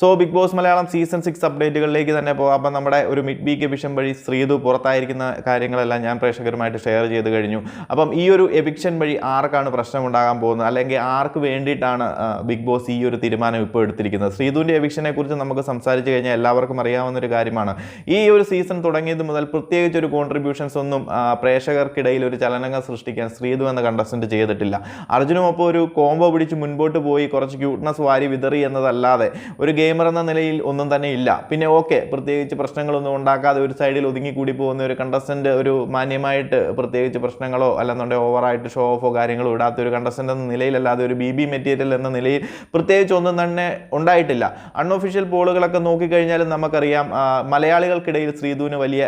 So Bigg Boss Malayalam season six അപ്ഡേറ്റുകളിലേക്ക് തന്നെ പോകാം. അപ്പം നമ്മുടെ ഒരു മിഡ് വീക്ക് എവിക്ഷൻ വഴി ശ്രീതു പുറത്തായിരിക്കുന്ന കാര്യങ്ങളെല്ലാം ഞാൻ പ്രേക്ഷകരുമായിട്ട് ഷെയർ ചെയ്ത് കഴിഞ്ഞു. അപ്പം ഈ ഒരു എവിക്ഷൻ വഴി ആർക്കാണ് പ്രശ്നം ഉണ്ടാകാൻ പോകുന്നത്? അല്ലെങ്കിൽ ആർക്ക് വേണ്ടിയിട്ടാണ് ബിഗ് ബോസ് ഈ ഒരു തീരുമാനം ഇപ്പോൾ എടുത്തിരിക്കുന്നത്? ശ്രീതുവിന്റെ എവിക്ഷനെ കുറിച്ച് നമുക്ക് സംസാരിച്ച് കഴിഞ്ഞാൽ എല്ലാവർക്കും അറിയാവുന്ന ഒരു കാര്യമാണ്. ഈ ഒരു സീസൺ തുടങ്ങിയത് മുതൽ പ്രത്യേകിച്ച് ഒരു കോൺട്രിബ്യൂഷൻസ് ഒന്നും പ്രേക്ഷകർക്കിടയിൽ ഒരു ചലനങ്ങൾ സൃഷ്ടിക്കാൻ ശ്രീതു എന്ന കണ്ടസ്റ്റന്റ് ചെയ്തിട്ടില്ല. അർജുനും അപ്പോൾ ഒരു കോംബോ പിടിച്ച് മുൻപോട്ട് പോയി. കുറച്ച് ക്യൂട്ട്നസ് വാരി വിതറി എന്നതല്ലാതെ ഒരു ഗെയിമർ എന്ന നിലയിൽ ഒന്നും തന്നെ ഇല്ല. പിന്നെ ഓക്കെ പ്രത്യേകിച്ച് പ്രശ്നങ്ങളൊന്നും ഉണ്ടാക്കാതെ ഒരു സൈഡിൽ ഒതുങ്ങിക്കൂടി പോകുന്ന ഒരു കണ്ടസ്റ്റന്റ് ഒരു മാന്യമായിട്ട് പ്രത്യേകിച്ച് പ്രശ്നങ്ങളോ അല്ലെന്നുണ്ടെങ്കിൽ ഓവറായിട്ട് ഷോ ഓഫോ കാര്യങ്ങളോ ഇടാത്ത ഒരു കണ്ടസ്റ്റന്റ് എന്ന നിലയിലല്ലാതെ ഒരു ബി ബി മെറ്റീരിയൽ എന്ന നിലയിൽ പ്രത്യേകിച്ച് ഒന്നും തന്നെ ഉണ്ടായിട്ടില്ല. അൺഒഫീഷ്യൽ പോളുകളൊക്കെ നോക്കിക്കഴിഞ്ഞാലും നമുക്കറിയാം മലയാളികൾക്കിടയിൽ ശ്രീധുവിന് വലിയ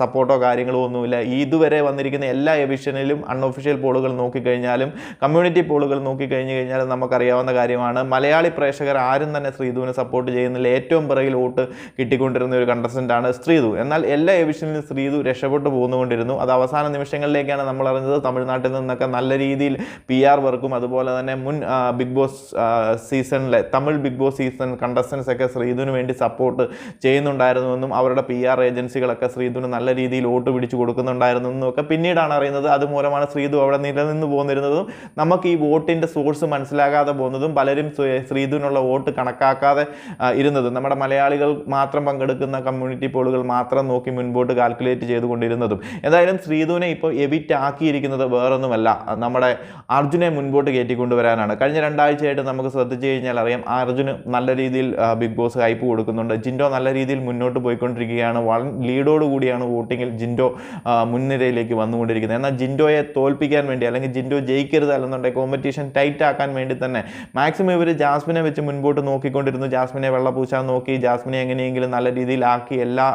സപ്പോർട്ടോ കാര്യങ്ങളോ ഒന്നുമില്ല. ഇതുവരെ വന്നിരിക്കുന്ന എല്ലാ എവിഷനിലും അൺഒഫീഷ്യൽ പോളുകൾ നോക്കിക്കഴിഞ്ഞാലും കമ്മ്യൂണിറ്റി പോളുകൾ നോക്കിക്കഴിഞ്ഞ് കഴിഞ്ഞാലും നമുക്കറിയാവുന്ന കാര്യമാണ് മലയാളി പ്രേക്ഷകർ ആരും തന്നെ ശ്രീധുവിനെ സപ്പോർട്ട് ചെയ്യുന്നതിൽ ഏറ്റവും പിറകിൽ വോട്ട് കിട്ടിക്കൊണ്ടിരുന്ന ഒരു കണ്ടസ്റ്റന്റാണ് ശ്രീധു. എന്നാൽ എല്ലാ എവിഷനിലും ശ്രീധു രക്ഷപ്പെട്ടു പോകുന്നുകൊണ്ടിരുന്നു അത് അവസാന നിമിഷങ്ങളിലേക്കാണ് നമ്മൾ അറിഞ്ഞത്. തമിഴ്നാട്ടിൽ നിന്നൊക്കെ നല്ല രീതിയിൽ പി ആർ വർക്കും അതുപോലെ തന്നെ മുൻ ബിഗ് ബോസ് സീസണിലെ Tamil Bigg Boss season contestants ഒക്കെ ശ്രീധുവിന് വേണ്ടി സപ്പോർട്ട് ചെയ്യുന്നുണ്ടായിരുന്നുവെന്നും അവരുടെ പി ആർ ഏജൻസികളൊക്കെ ശ്രീധുവിന് നല്ല രീതിയിൽ വോട്ട് പിടിച്ചു കൊടുക്കുന്നുണ്ടായിരുന്നു എന്നും ഒക്കെ പിന്നീടാണ് അറിയുന്നത്. അതുമൂലമാണ് ശ്രീധു അവിടെ നിലനിന്ന് പോന്നിരുന്നതും നമുക്ക് ഈ വോട്ടിന്റെ സോഴ്സ് മനസ്സിലാകാതെ പോകുന്നതും പലരും ശ്രീധുവിനുള്ള വോട്ട് കണക്കാക്കാതെ ആ, ഇരുന്നത്. നമ്മുടെ മലയാളികൾ മാത്രം പങ്കെടുക്കുന്ന കമ്മ്യൂണിറ്റി പോളുകൾ മാത്രം നോക്കി മുൻപോട്ട് കാൽക്കുലേറ്റ് ചെയ്തുകൊണ്ടിരുന്നതും. എന്തായാലും ശ്രീധുവിനെ ഇപ്പോൾ എബിറ്റ് ആക്കിയിരിക്കുന്നത് വേറൊന്നുമല്ല. നമ്മുടെ അർജുനെ മുൻപോട്ട് കയറ്റിക്കൊണ്ടുവരാനാണ്. കഴിഞ്ഞ രണ്ടാഴ്ചയായിട്ട് നമുക്ക് ശ്രദ്ധിച്ചു കഴിഞ്ഞാൽ അറിയാം അർജുന് നല്ല രീതിയിൽ ബിഗ് ബോസ് ഹൈപ്പ് കൊടുക്കുന്നുണ്ട്. ജിൻഡോ നല്ല രീതിയിൽ മുന്നോട്ട് പോയിക്കൊണ്ടിരിക്കുകയാണ്. വൺ ലീഡോട് കൂടിയാണ് വോട്ടിങ്ങിൽ ജിൻഡോ മുൻനിരയിലേക്ക് വന്നുകൊണ്ടിരിക്കുന്നത്. എന്നാൽ ജിൻഡോയെ തോൽപ്പിക്കാൻ വേണ്ടി അല്ലെങ്കിൽ ജിൻഡോ ജയിക്കരുത് അല്ലെന്നുണ്ടെങ്കിൽ കോമ്പറ്റീഷൻ ടൈറ്റ് ആക്കാൻ വേണ്ടി തന്നെ മാക്സിമം ഇവർ ജാസ്മിനെ വെച്ച് മുൻപോട്ട് നോക്കിക്കൊണ്ടിരുന്നു ജാസ്മിനെ വെള്ളപൂശാൻ നോക്കി ജാസ്മിനെ എങ്ങനെയെങ്കിലും നല്ല രീതിയിലാക്കി എല്ലാ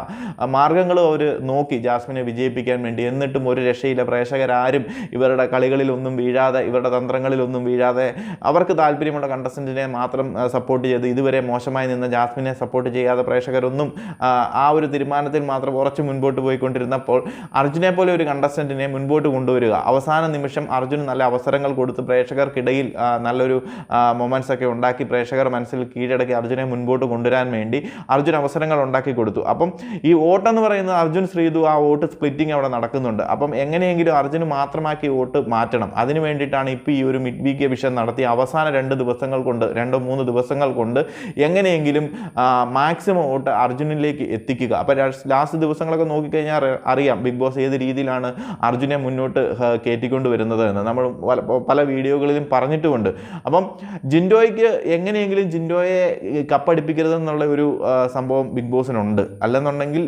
മാർഗങ്ങളും അവർ നോക്കി ജാസ്മിനെ വിജയിപ്പിക്കാൻ വേണ്ടി. എന്നിട്ടും ഒരു രക്ഷയില്ല. പ്രേക്ഷകരാരും ഇവരുടെ കളികളിലൊന്നും വീഴാതെ ഇവരുടെ തന്ത്രങ്ങളിലൊന്നും വീഴാതെ അവർക്ക് താല്പര്യമുള്ള കണ്ടസ്റ്റന്റിനെ മാത്രം സപ്പോർട്ട് ചെയ്ത് ഇതുവരെ മോശമായി നിന്ന ജാസ്മിനെ സപ്പോർട്ട് ചെയ്യാതെ പ്രേക്ഷകരൊന്നും ആ, ഒരു തീരുമാനത്തിൽ മാത്രം ഉറച്ചു മുൻപോട്ട് പോയിക്കൊണ്ടിരുന്നപ്പോൾ അർജുനെ പോലെ ഒരു കണ്ടസ്റ്റന്റിനെ മുൻപോട്ട് കൊണ്ടുവരിക. അവസാന നിമിഷം അർജുന് നല്ല അവസരങ്ങൾ കൊടുത്ത് പ്രേക്ഷകർക്കിടയിൽ നല്ലൊരു മൊമെന്റ്സ് ഒക്കെ ഉണ്ടാക്കി പ്രേക്ഷകർ മനസ്സിൽ കീഴടക്കി അർജുനെ മുൻപോട്ട് കൊണ്ടുവരാൻ വേണ്ടി അർജുൻ അവസരങ്ങൾ ഉണ്ടാക്കി കൊടുത്തു. അപ്പം ഈ വോട്ട് എന്ന് പറയുന്നത് അർജുൻ ശ്രീതു ആ വോട്ട് സ്പ്ലിറ്റിംഗ് അവിടെ നടക്കുന്നുണ്ട്. അപ്പം എങ്ങനെയെങ്കിലും അർജുന് മാത്രമാക്കി വോട്ട് മാറ്റണം. അതിന് വേണ്ടിയിട്ടാണ് ഇപ്പോൾ ഈ ഒരു മിഡ് വീക്ക് വിഷൻ നടത്തി അവസാന രണ്ട് ദിവസങ്ങൾ കൊണ്ട് രണ്ടോ മൂന്ന് ദിവസങ്ങൾ കൊണ്ട് എങ്ങനെയെങ്കിലും മാക്സിമം വോട്ട് അർജുനിലേക്ക് എത്തിക്കുക. അപ്പോൾ ലാസ്റ്റ് ദിവസങ്ങളൊക്കെ നോക്കിക്കഴിഞ്ഞാൽ അറി- അറിയാം ബിഗ് ബോസ് ഏത് രീതിയിലാണ് അർജുനെ മുന്നോട്ട് കയറ്റിക്കൊണ്ട് വരുന്നത് എന്ന്. നമ്മൾ പല വീഡിയോകളിലും പറഞ്ഞിട്ടുമുണ്ട്. അപ്പം ജിൻഡോയ്ക്ക് എങ്ങനെയെങ്കിലും ജിൻഡോയെ കപ്പടിപ്പിക്കരുതെന്നുള്ള ഒരു സംഭവം ബിഗ് ബോസിനുണ്ട് അല്ലെന്നുണ്ടെങ്കിൽ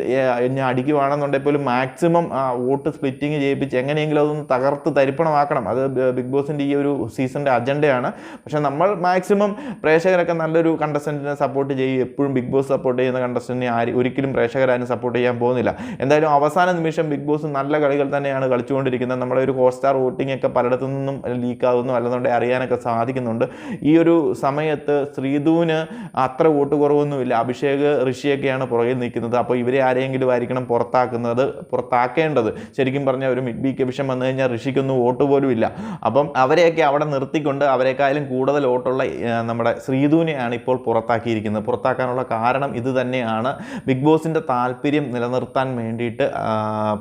ഞാൻ അടിക്കുവാണെന്നുണ്ടെങ്കിൽ പോലും മാക്സിമം വോട്ട് സ്പ്ലിറ്റിങ് ചെയ്യിപ്പിച്ച് എങ്ങനെയെങ്കിലും അതൊന്ന് തകർത്ത് തരിപ്പണമാക്കണം. അത് ബിഗ് ബോസിന്റെ ഈ ഒരു സീസണിന്റെ അജണ്ടയാണ് പക്ഷേ നമ്മൾ മാക്സിമം പ്രേക്ഷകരൊക്കെ നല്ലൊരു കണ്ടസ്റ്റന്റിനെ സപ്പോർട്ട് ചെയ്യും. എപ്പോഴും ബിഗ് ബോസ് സപ്പോർട്ട് ചെയ്യുന്ന കണ്ടസ്റ്റന്റിനെ ആര് ഒരിക്കലും പ്രേക്ഷകരാരും സപ്പോർട്ട് ചെയ്യാൻ പോകുന്നില്ല. എന്തായാലും അവസാന നിമിഷം ബിഗ് ബോസ് നല്ല കളികൾ തന്നെയാണ് കളിച്ചുകൊണ്ടിരിക്കുന്നത്. നമ്മുടെ ഒരു ഹോട്ട്സ്റ്റാർ വോട്ടിംഗ് ഒക്കെ പലയിടത്തു നിന്നും ലീക്കാവുന്നു അല്ലെന്നുണ്ടെങ്കിൽ അറിയാനൊക്കെ സാധിക്കുന്നുണ്ട്. ഈ ഒരു സമയത്ത് ശ്രീധുവിന് അത്ര വോട്ട് കുറവൊന്നുമില്ല. അഭിഷേക് ഋഷിയൊക്കെയാണ് പുറകിൽ നിൽക്കുന്നത്. അപ്പോൾ ഇവരെ ആരെങ്കിലും ആയിരിക്കണം പുറത്താക്കുന്നത് പുറത്താക്കേണ്ടത്. ശരിക്കും പറഞ്ഞാൽ ഒരു മിഡ് വീക്ക് വിഷം വന്നു കഴിഞ്ഞാൽ ഋഷിക്കൊന്നും വോട്ട് പോലും ഇല്ല. അപ്പം അവരെയൊക്കെ അവിടെ നിർത്തിക്കൊണ്ട് അവരെക്കാളും കൂടുതൽ വോട്ടുള്ള നമ്മുടെ ശ്രീധുവിനെയാണ് ഇപ്പോൾ പുറത്താക്കിയിരിക്കുന്നത്. പുറത്താക്കാനുള്ള കാരണം ഇത് തന്നെയാണ്. ബിഗ് ബോസിന്റെ താല്പര്യം നിലനിർത്താൻ വേണ്ടിയിട്ട്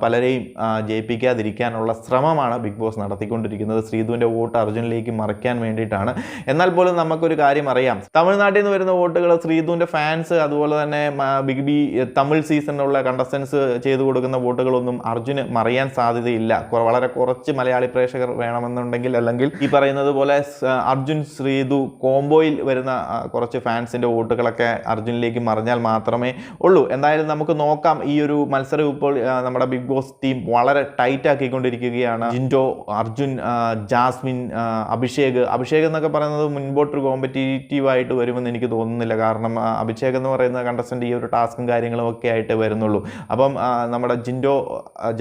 പലരെയും ജയിപ്പിക്കാതിരിക്കാനുള്ള ശ്രമമാണ് ബിഗ് ബോസ് നടത്തിക്കൊണ്ടിരിക്കുന്നത്. ശ്രീധുവിന്റെ വോട്ട് അർജുനിലേക്ക് മറിക്കാൻ വേണ്ടിയിട്ടാണ്. എന്നാൽ പോലും നമുക്കൊരു കാര്യം അറിയാം. തമിഴ്നാട്ടിൽ നിന്ന് വരുന്ന വോട്ടുകൾ ശ്രീധുവിന്റെ ഫാൻസ് അതുപോലെ തന്നെ ബിഗ് ബി തമിഴ് സീസണിലുള്ള കണ്ടസ്റ്റൻസ് ചെയ്തു കൊടുക്കുന്ന വോട്ടുകളൊന്നും അർജുന് മറിയാൻ സാധ്യതയില്ല. വളരെ കുറച്ച് മലയാളി പ്രേക്ഷകർ വേണമെന്നുണ്ടെങ്കിൽ അല്ലെങ്കിൽ ഈ പറയുന്നത് പോലെ അർജുൻ ശ്രീധു കോംബോയിൽ വരുന്ന കുറച്ച് ഫാൻസിന്റെ വോട്ടുകളൊക്കെ അർജുനിലേക്ക് മറിഞ്ഞാൽ മാത്രമേ ഉള്ളൂ. എന്തായാലും നമുക്ക് നോക്കാം. ഈ ഒരു മത്സരം ഇപ്പോൾ നമ്മുടെ ബിഗ് ബോസ് ടീം വളരെ ടൈറ്റ് ആക്കിക്കൊണ്ടിരിക്കുകയാണ്. ജിൻഡോ അർജുൻ ജാസ്മിൻ അഭിഷേക്. അഭിഷേക് എന്നൊക്കെ പറയുന്നത് മുൻപോട്ടൊരു കോമ്പറ്റീറ്റീവായിട്ട് വരുമെന്ന് എനിക്ക് തോന്നുന്നില്ല. കാരണം അഭിഷേക് എന്ന് പറയുന്ന കണ്ടസ്റ്റന്റ് ഈ ഒരു ടാസ്കും കാര്യങ്ങളും ഒക്കെ ആയിട്ട് വരുന്നുള്ളൂ. അപ്പം നമ്മുടെ ജിൻഡോ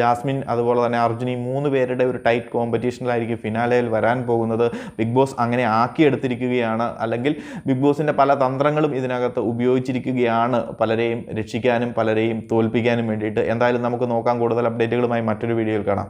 ജാസ്മിൻ അതുപോലെ തന്നെ അർജുൻ ഈ മൂന്ന് പേരുടെ ഒരു ടൈറ്റ് കോമ്പറ്റീഷനിലായിരിക്കും ഫിനാലയിൽ വരാൻ പോകുന്നത്. ബിഗ് ബോസ് അങ്ങനെ ആക്കിയെടുത്തിരിക്കുകയാണ്. അല്ലെങ്കിൽ ബിഗ് ബോസിന്റെ പല തന്ത്രങ്ങളും ഇതിനകത്ത് ഉപയോഗിച്ചിരിക്കുകയാണ്. പലരെയും രക്ഷിക്കാനും പലരെയും തോൽപ്പിക്കാനും വേണ്ടിയിട്ട്. എന്തായാലും നമുക്ക് നോക്കാം. കൂടുതൽ അപ്ഡേറ്റുകളുമായി മറ്റൊരു വീഡിയോയിൽ കാണാം.